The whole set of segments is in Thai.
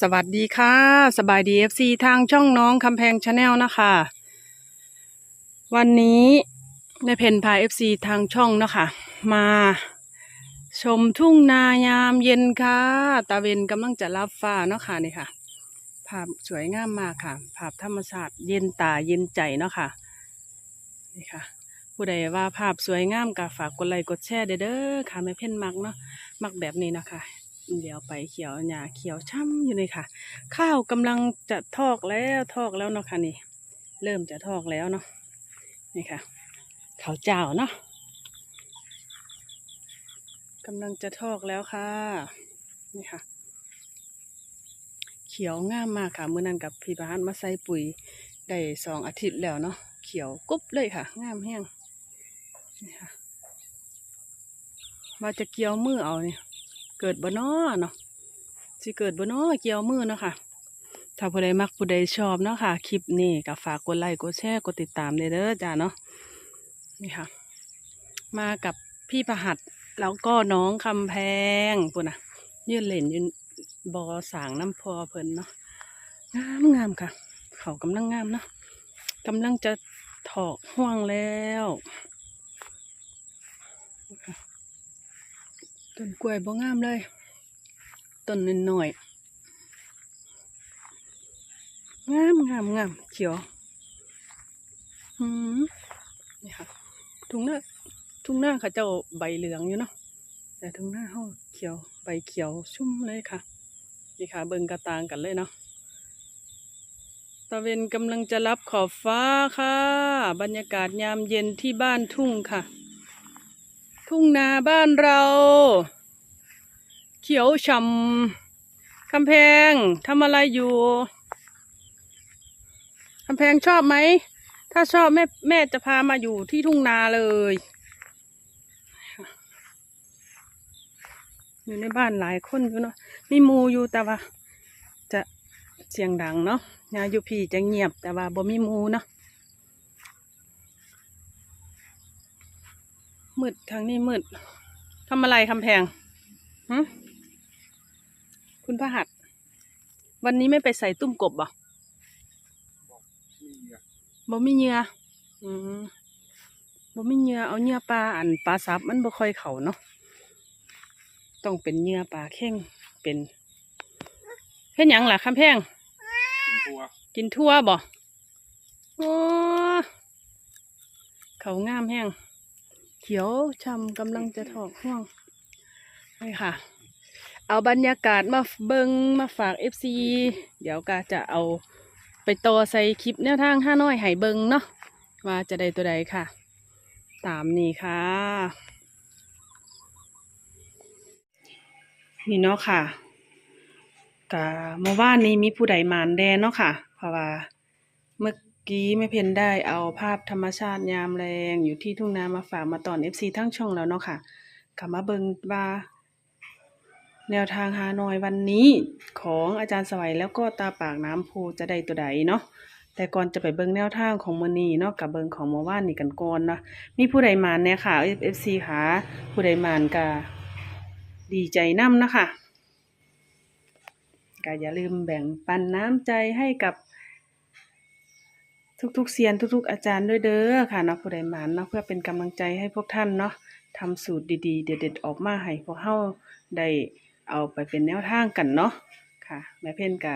สวัสดีค่ะ สบายดีเอฟซีทางช่องน้องคำแพงชาแนลนะคะ วันนี้ในเพนพาเอฟซีทางช่องนะคะ มาชมทุ่งนายามเย็นค่ะ ตาเวนกำลังจะรับฟ้าเนาะค่ะนี่ค่ะ ภาพสวยงามมากค่ะ ภาพธรรมชาติเย็นตาเย็นใจเนาะค่ะนี่ค่ะผู้ใดว่าภาพสวยงามก็ฝากกดไลค์กดแชร์เด้อค่ะไม่เพ่นมักเนาะมักแบบนี้นะคะ เดี๋ยวไปเขียวหญ้าเขียวช่ำอยู่เลยค่ะ ข้าวกำลังจะทอกแล้วทอกแล้วเนาะค่ะนี่ เริ่มจะทอกแล้วเนาะนี่ค่ะข้าวเจ้าเนาะกำลังจะทอกแล้วค่ะ นี่ค่ะ เขียวงามมากค่ะเมื่อนั้นกับพี่บ้านมาใส่ปุ๋ยได้สองอาทิตย์แล้วเนาะเขียวกุ๊บเลยค่ะ งามแห้งนี่ค่ะมาจะเกี่ยวมือเอาเนี่ย เกิดบ่นอเนาะสิเกิดบ่นอเกี่ยวมือเนาะค่ะ ถ้าผู้ใดมักผู้ใดชอบเนาะค่ะ คลิปนี้ก็ฝากกดไลค์กดแชร์กดติดตามเด้อจ้าเนาะนี่ค่ะ มากับพี่ประหัดแล้วก็น้องคำแพงปุ่นน่ะยืนเล่นยืนบอสางน้ำพอเพลินเนาะงามงามค่ะ เขากำลังงามเนาะกำลังจะถอกห่วงแล้ว ต้นกล้วยบ่งามเลย ต้นน้อยงามงามงามเขียวหืมนี่ค่ะทุ่งหน้าทุ่งหน้าเขาเจ้าใบเหลืองอยู่เนาะแต่ทุ่งหน้าเฮาเขียวใบเขียวชุ่มเลยค่ะ นี่ค่ะ เบิ่งกระตางกันเลยเนาะตะเวนกำลังจะรับขอบฟ้าค่ะ บรรยากาศยามเย็นที่บ้านทุ่งค่ะ ทุ่งนาบ้านเรา เขียวช่ำคำแพงทำอะไรอยู่คำแพงชอบไหม ถ้าชอบแม่แม่จะพามาอยู่ที่ทุ่งนาเลย อยู่ในบ้านหลายคนอยู่เนาะมีมูอยู่แต่ว่า จะเสียงดังเนาะยาอยู่พี่จะเงียบแต่ว่าบ่มีมูเนาะ มืดทางนี้มืดทำอะไรคำแพงหึคุณพระหัสวันนี้ไม่ไปใส่ตุ้มกบบ่บ่มีเหงื่ออืมบ่มีเหงื่อเอาเหงื่อปลาอันปลาซับมันบ่ค่อยเข้าเนาะต้องเป็นเหงื่อปลาเข่งเป็นเฮ็ดหยังล่ะคำแพงกินทัวกินทั่วบ่โอ้เขางามแห้งเขียวช่ำกำลังจะถอกห่วงไปค่ะ เอาบรรยากาศมาเบิงมาฝากเอฟซีเดี๋ยวก็จะเอาไปต่อใส่คลิปแนวทางห้าน้อยให้เบิงเนาะว่าจะได้ตัวใดค่ะ ตามนี้ค่ะ นี่เนาะค่ะกะเมื่อวานนี้มีผู้ใดหมานแดนเนาะค่ะ เพราะว่าเมื่อ กี้ไม่เพนได้เอาภาพธรรมชาติยามแรงอยู่ที่ทุ่งนามาฝากมาตอน FC ทั้งช่องแล้วเนาะค่ะกลับมาเบิงว่าแนวทางฮานอยวันนี้ของอาจารย์สวัยแล้วก็ตาปากน้ำโพจะได้ตัวใดเนาะแต่ก่อนจะไปเบิงแนวทางของมือนีเนาะกับเบิงของเมื่อวานนี่กันก่อนเนาะมีผู้ใดมานเนี่ยค่ะ FC ค่ะผู้ใดมานก็ดีใจนํนะคะก็อย่าลืมแบ่งปันน้ำใจให้กับ ทุกๆเซียนทุกๆอาจารย์ด้วยเด้อค่ะเนาะผู้ใดหมานเนาะเพื่อเป็นกำลังใจให้พวกท่านเนาะทำสูตรดีๆ เด็ดๆออกมาให้พวกเฮาได้เอาไปเป็นแนวทางกันเนาะค่ะแม่เพ่นก็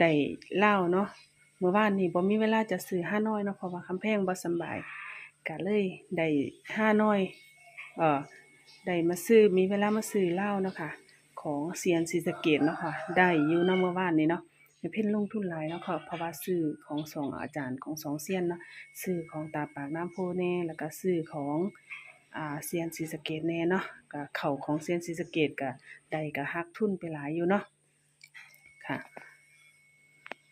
ได้เล่าเนาะเมื่อวานนี้บ่มีเวลาจะซื้อห้าน้อยเนาะเพราะว่าคำแพงบ่สบายก็เลยได้ห้าน้อยเอ่อได้มาซื้อมีเวลามาซื้อเล้าเนาะค่ะของเซียนศรีสะเกดเนาะค่ะได้อยู่เนาะเมื่อวานนี้เนาะ เพ่นลงทุนหลายเนาะค่ะเพราะว่าซื้อของสองอาจารย์ของสองเซียนเนาะซื้อของตาปากน้ำโพแน่แล้วก็ซื้อของอ่าเซียนศรีสะเกดแน่เนาะก็เข่าของเซียนศรีสะเกดก็ได้ก็หักทุนไปหลายอยู่เนาะค่ะ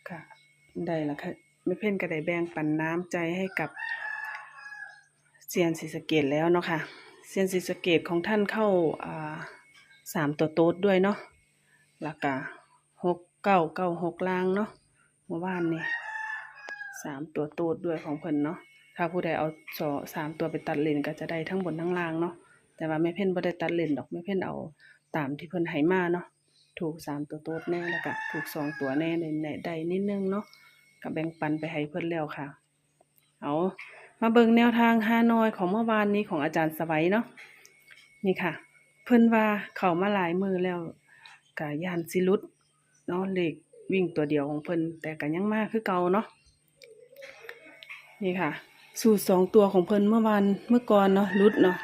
ค่ะได้แล้วค่ะไม่เพ่นก็ได้แบ่งปันน้ำใจให้กับเซียนศรีสะเกดแล้วเนาะค่ะเซียนศรีสะเกดของท่านเข้าอ่าสามตัวโต๊ดด้วยเนาะแล้วก็ เก้าเก้าหกลางเนาะเมื่อวานนี่สามตัวโตดด้วยของเพิ่นเนาะถ้าผู้ใดเอาสอสามตัวไปตัดเลนก็จะได้ทั้งบนทั้งล่างเนาะแต่ว่าไม่เพ่นบ่ได้ตัดเลนดอกไม่เพ่นเอาตามที่เพิ่นให้มาเนาะถูกสามตัวโตดแน่แล้วก็ถูกสองตัวแน่ในในใดนิดนึงเนาะก็แบ่งปันไปให้เพิ่นแล้วค่ะ เอามาเบิ่งแนวทางฮานอยของเมื่อวานนี้ของอาจารย์สวัยเนาะนี่ค่ะ เพิ่นว่าเขามาหลายมือแล้วก็ย่านสิลุด เนาะเลขวิ่งตัวเดียวของเพิ่นแต่ก็ยังมากคือเก่าเนาะนี่ค่ะ สูตรสองตัวของเพิ่นเมื่อวานเมื่อก่อนเนาะหลุดเนาะ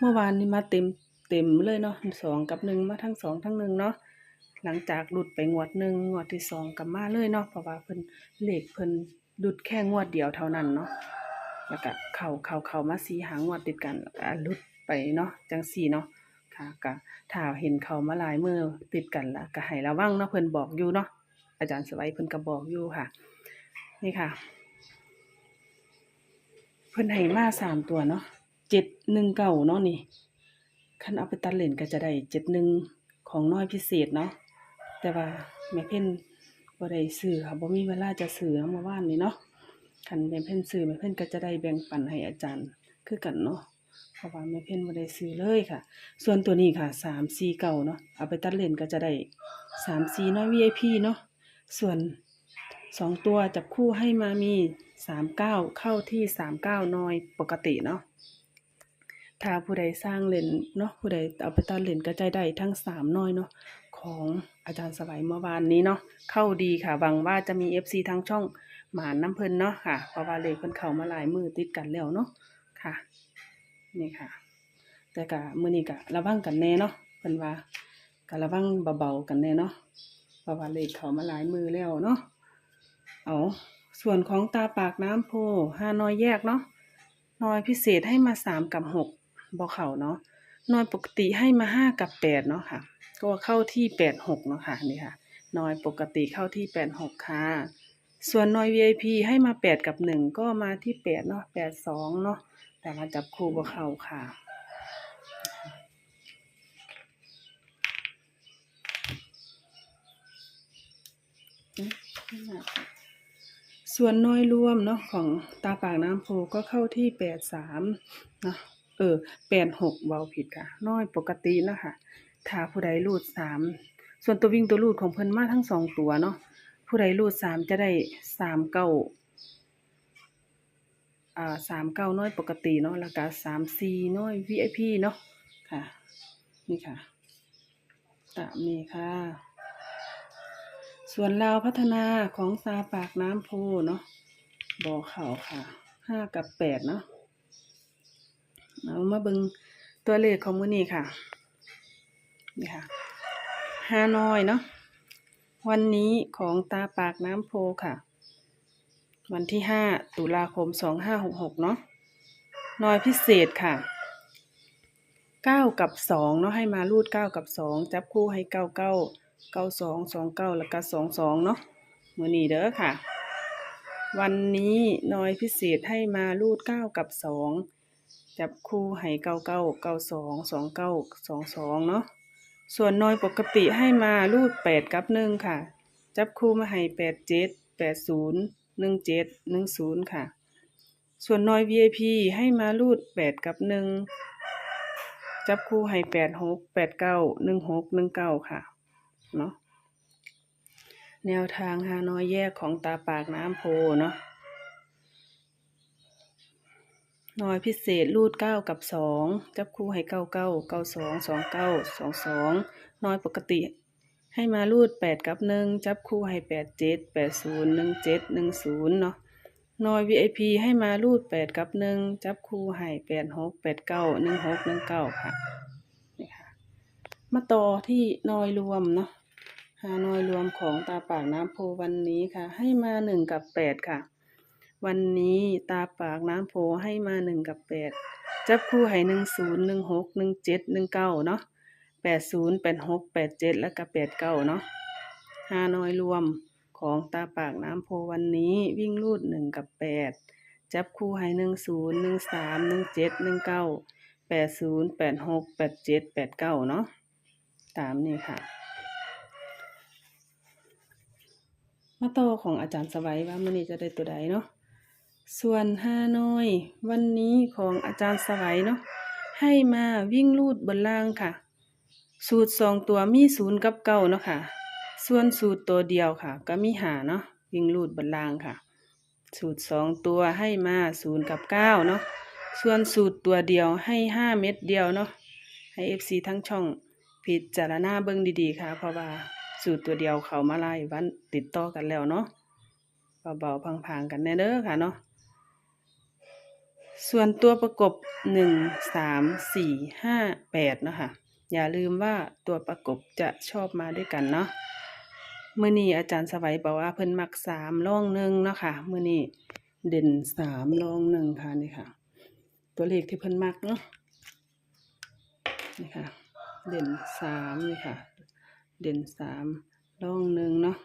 เมื่อวานนี้มาเต็มเต็มเลยเนาะสองกับหนึ่งมาทั้งสองทั้งหนึ่งเนาะหลังจากหลุดไปงวดหนึ่งงวดที่สองกับมาเลยเนาะเพราะว่าเพิ่นเลขเพิ่นหลุดแค่งวดเดียวเท่านั้นเนาะแล้วก็เข่าเข่าเข่ามาสีหางวดติดกันแล้วก็หลุดไปเนาะจังสี่เนาะ ค่ะก็ถ้าเห็นเขามาหลายมือติดกันละก็ให้ระวังเนาะเพิ่นบอกอยู่เนาะอาจารย์สวัยเพิ่นก็บอกอยู่ค่ะ นี่ค่ะ เพิ่นให้มาสามตัวเนาะเจ็ดหนึ่งเก้าเนาะนี่คันเอาไปตัดเลนก็จะได้เจ็ดหนึ่งของน้อยพิเศษเนาะแต่ว่าแม่เพ่นบ่ได้ซื้อค่ะบ่มีเวลาจะซื้อเมื่อวานนี้เนาะคันแม่เพ่นซื้อแม่เพ่นก็จะได้แบ่งปันให้อาจารย์คือกันเนาะ เพราะว่าแม่เพ่นบ่ได้ซื้อเลยค่ะ ส่วนตัวนี้ค่ะสามสี่เก้าเนาะเอาไปตัดเลนก็จะได้สามสี่น้อย VIP เนาะส่วนสองตัวจับคู่ให้มามีสามเก้าเข้าที่สามเก้าน้อยปกติเนาะถ้าผู้ใดสร้างเลนเนาะผู้ใดเอาไปตัดเลนก็จะได้ทั้งสามน้อยเนาะของอาจารย์สวัยเมื่อวานนี้เนาะเข้าดีค่ะหวังว่าจะมี FC ทางช่องหมานน้ำเพิ่นเนาะค่ะเพราะว่าเลขเพิ่นเข้ามาหลายมือติดกันแล้วเนาะค่ะ นี่ค่ะ แต่กะมื้อนี้กะระวังกันแน่เนาะเพิ่นว่ากะระวังเบาๆกันแน่เนาะเพราะว่าเลขเขามาหลายมือแล้วเนาะเอาส่วนของตาปากน้ำโพห้าน้อยแยกเนาะน้อยพิเศษให้มาสามกับหกบ่เขาเนาะน้อยปกติให้มาห้ากับแปดเนาะค่ะ ก็เข้าที่แปดหกเนาะค่ะนี่ค่ะน้อยปกติเข้าที่แปดหกค่ะ ส่วนน้อย VIP ให้มาแปดกับหนึ่งก็มาที่แปดเนาะแปดสองเนาะ แต่มาจับคู่บ่เข้าค่ะส่วนน้อยรวมเนาะของตาปากน้ำโพก็เข้าที่แปดสามเนะเออแปดหกเบาผิดค่ะ น้อยปกตินะคะถ้าผู้ใดรูดสามส่วนตัววิ่งตัวรูดของเพิ่นมาทั้งสองตัวเนาะผู้ใดรูดสามจะได้สามเก้า อ่าสามเก้าน้อยปกติเนาะแล้วก็สามสี่น้อย VIP เนาะค่ะ นี่ค่ะ ตามนี้ค่ะ ส่วนลาวพัฒนาของตาปากน้ำโพเนาะบอกเขาค่ะห้ากับแปดเนาะเอามาเบิงตัวเลขของมือนี้ค่ะ นี่ค่ะฮาน้อยเนาะวันนี้ของตาปากน้ำโพค่ะ วันที่ห้าตุลาคมสองห้าหกหกเนาะน้อยพิเศษค่ะเก้ากับสองเนาะให้มารูดเก้ากับสองจับคู่ให้เก้าเก้าเก้าสองสองเก้าแล้วก็สองสองเนาะมือนี้เด้อค่ะ วันนี้น้อยพิเศษให้มารูดเก้ากับสองจับคู่ให้เก้าเก้าเก้าสองสองเก้าสองสองเนาะส่วนน้อยปกติให้มารูดแปดกับหนึ่งค่ะ จับคู่มาให้แปดเจ็ดแปดศูนย์หนึ่งเจ็ดหนึ่งศูนย์ค่ะ ส่วนน้อย VIP ให้มารูดแปดกับหนึ่งจับคู่ให้แปดหกแปดเก้าหนึ่งหกหนึ่งเก้าค่ะ เนาะแนวทางฮานอยแยกของตาปากน้ำโพเนาะน้อยพิเศษรูดเก้ากับสองจับคู่ให้เก้าเก้าเก้าสองสองเก้าสองสองน้อยปกติ ให้มารูดแปดกับหนึ่งจับคู่ให้แปดเจ็ดแปดศูนย์หนึ่งเจ็ดหนึ่งศูนย์เนาะนอย VIP ให้มารูดแปดกับหนึ่งจับคู่ให้แปดหกแปดเก้าหนึ่งหกหนึ่งเก้าค่ะนี่ค่ะ มาต่อที่นอยรวมเนาะหานอยรวมของตาปากน้ำโพวันนี้ค่ะ ให้มาหนึ่งกับแปดค่ะ วันนี้ตาปากน้ำโพให้มาหนึ่งกับแปดจับคู่ให้หนึ่งศูนย์หนึ่งหกหนึ่งเจ็ดหนึ่งเก้าเนาะ แปดศูนย์แปดหกแปดเจ็ดแล้วก็แปดเก้าเนาะฮานอยรวมของตาปากน้ำโพวันนี้วิ่งรูดหนึ่งกับแปดจับคู่ให้หนึ่งศูนย์หนึ่งสามหนึ่งเจ็ดหนึ่งเก้าแปดศูนย์แปดหกแปดเจ็ดแปดเก้าเนาะตามนี้ค่ะ มาต่อของอาจารย์สวัยว่ามันนี้จะได้ตัวใดเนาะส่วนฮานอย วันนี้ของอาจารย์สวัยเนาะให้มาวิ่งลูดบนล่างค่ะ สูตรสองตัวมีศูนย์กับเก้าเนาะค่ะ ส่วนสูตรตัวเดียวค่ะ ก็มีหาเนาะวิ่งรูดบนล่างค่ะ สูตรสองตัวให้มาศูนย์กับเก้าเนาะส่วนสูตรตัวเดียวให้ห้าเม็ดเดียวเนาะให้ FC ทั้งช่องพิจารณาเบิ่งดีๆค่ะ เพราะว่าสูตรตัวเดียวเขามาไล่วันติดต่อกันแล้วเนาะเบาๆพังๆกันแน่เด้อค่ะเนาะส่วนตัวประกบหนึ่งสามสี่ห้าแปดเนาะค่ะ อย่าลืมว่าตัวประกบจะชอบมาด้วยกันเนาะเมื่อนี้อาจารย์สวัยบอกว่าเพิ่นมักสามร่องหนึ่งเนาะค่ะมื่อนี้เด่นสามร่องหนึ่งค่ะนี่ค่ะ ตัวเลขที่เพิ่นมักเนาะนี่ค่ะ เด่นสามนี่ค่ะ เด่นสามร่องหนึ่งเนาะ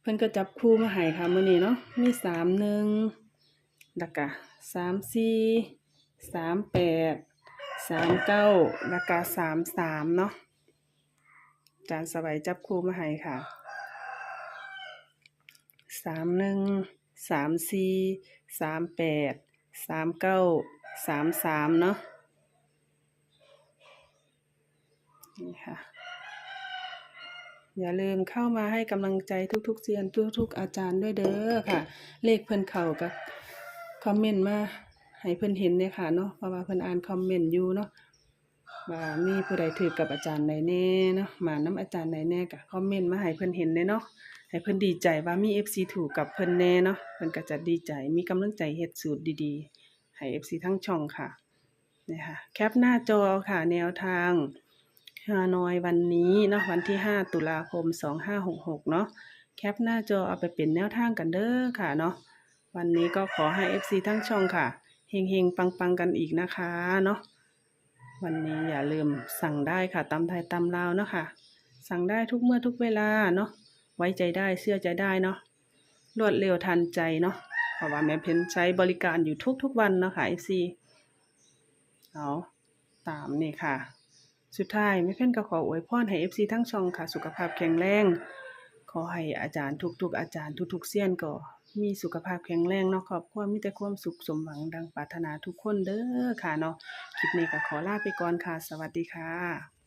เพิ่นก็จับคู่มาให้ค่ะมื่อนี้เนาะมีสามหนึ่งแล้วก็สามสี่สามแปด สามเก้าแล้วก็สามสามเนาะอาจารย์สบายจับคู่มาให้ค่ะสามหนึ่งสามสี่สามแปดสามเก้าสามสามเนาะนี่ค่ะ อย่าลืมเข้ามาให้กำลังใจทุกๆเซียนทุกๆอาจารย์ด้วยเด้อค่ะ เลขเพิ่นเข้าก็คอมเมนต์มา ให้เพิ่นเห็นเนี่ยค่ะเนาะเพราะว่าเพิ่นอ่านคอมเมนต์อยู่เนาะว่ามีผู้ใดถือกับอาจารย์ใดแน่เนาะมาน้อาจารย์ใดแน่ก็คอมเมนต์มาให้เพิ่นเห็นเด้เนาะให้เพิ่นดีใจว่ามี FC ถูกกับเพิ่นแน่เนาะเพิ่นก็จะดีใจมีกำลังใจเฮ็ดสูตรดีๆ ให้ FC ทั้งช่องค่ะนี่ค่ะแคปหน้าจอค่ะแนวทางฮานอยวันนี้เนาะวันที่ 5 ตุลาคม 2566 เนาะแคปหน้าจอเอาไปเป็นแนวทางกันเด้อค่ะเนาะวันนี้ก็ขอให้ FC ทั้งช่องค่ะ เฮงๆ ปังๆ กันอีกนะคะเนาะวันนี้อย่าลืมสั่งได้ค่ะตำไทยตำลาวเนาะค่ะ สั่งได้ทุกเมื่อทุกเวลาเนาะไว้ใจได้เชื่อใจได้เนาะรวดเร็วทันใจเนาะเพราะว่าแม่เพนใช้บริการอยู่ทุกๆวันเนาะค่ะ FC เอาตามนี่ค่ะ สุดท้ายแม่เพนก็ขออวยพรให้ FC ทั้งช่องค่ะ สุขภาพแข็งแรง ขอให้อาจารย์ทุกๆ อาจารย์ทุกๆเซียนก็ มีสุขภาพแข็งแรงเนาะครอบครัวมีแต่ความสุขสมหวังดังปรารถนาทุกคนเด้อค่ะเนาะคลิปนี้ก็ขอลาไปก่อนค่ะ สวัสดีค่ะ